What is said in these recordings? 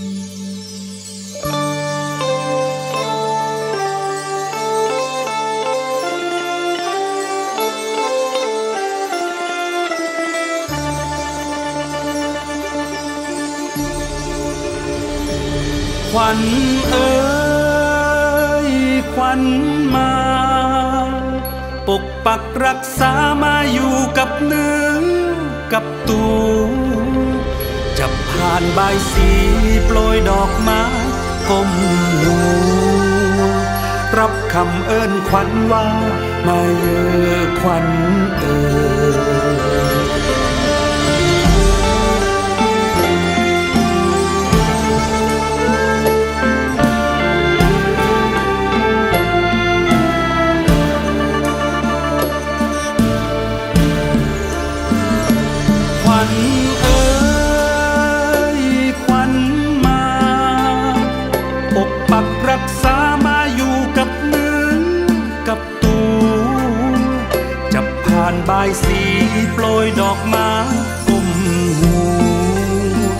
ขวัญเอ๋ยขวัญมา ปกปักรักษามาอยู่กับเนื้อกับตัวานใบายสีโปรยดอกไม้ก้มหัวรับคำเอิ้นขวัญว่า มาเยอขวัญเอ๋ยขวัญเอานบายสีโปรยดอกไม้ก้มหัว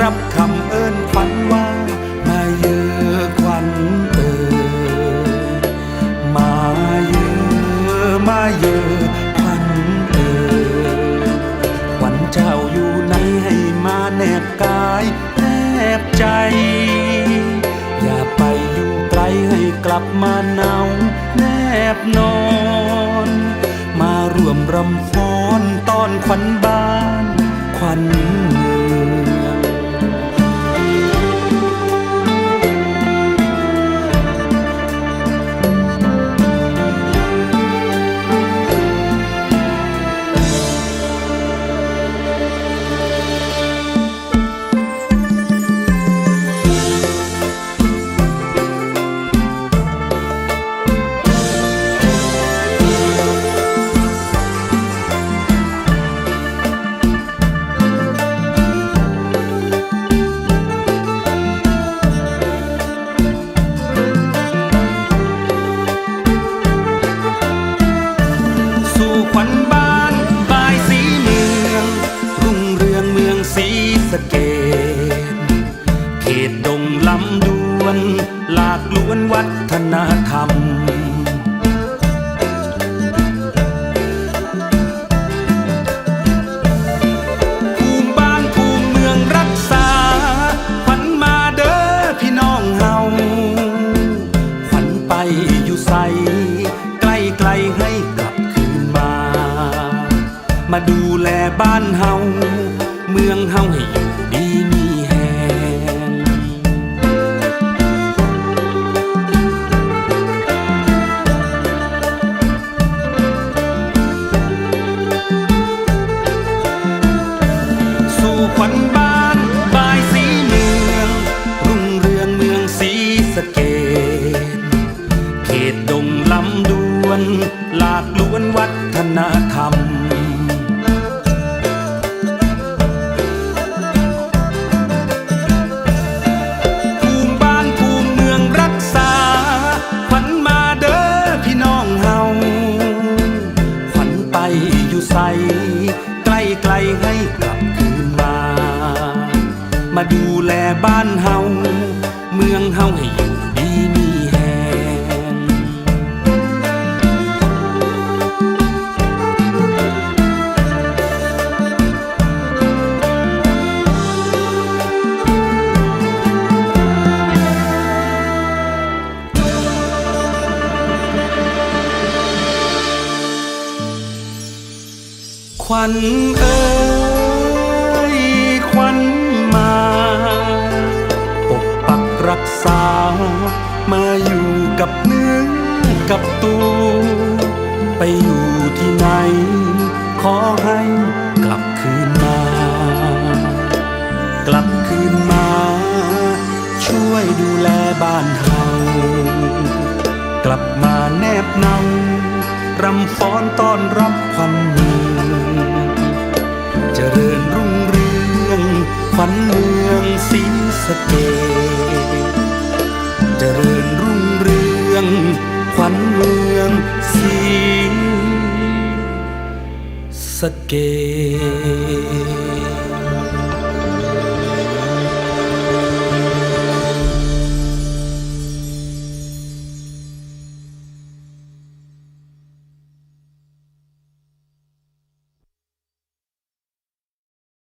รับคำเอิ้นขวัญว่ามาเยอขวัญเอ๋ยมาเยอะมาเยอขวัญเอ๋ยวันเจ้าอยู่ไหนให้มาแนบกายแนบใจ อย่าไปอยู่ไกลให้กลับมาเนาแนบนอน มาร่วมรำฟ้อนตอนขวัญบ้าน ขวัญเมือง ฒนธรรมภูมิบ้านภูมิเมืองรักษาขวัญมาเด้อพี่น้องเฮาขวัญไปอยู่ใสใกล้ไกลให้กลับคืนมา มาดูแลบ้านเฮาเมืองเฮาให้ มาดูแลบ้านเฮา เมืองเฮาให้อยู่ดีมีแหงขวัญเอ๋ กับตัวไปอยู่ที่ไหน ขอให้กลับคืนมา กลับคืนมา ช่วยดูแลบ้านเฮากลับมาแนบเนารำฟ้อนต้อนรับควันเมืองเจริญรุ่งเรืองขวัญเมืองสีสเกษ सके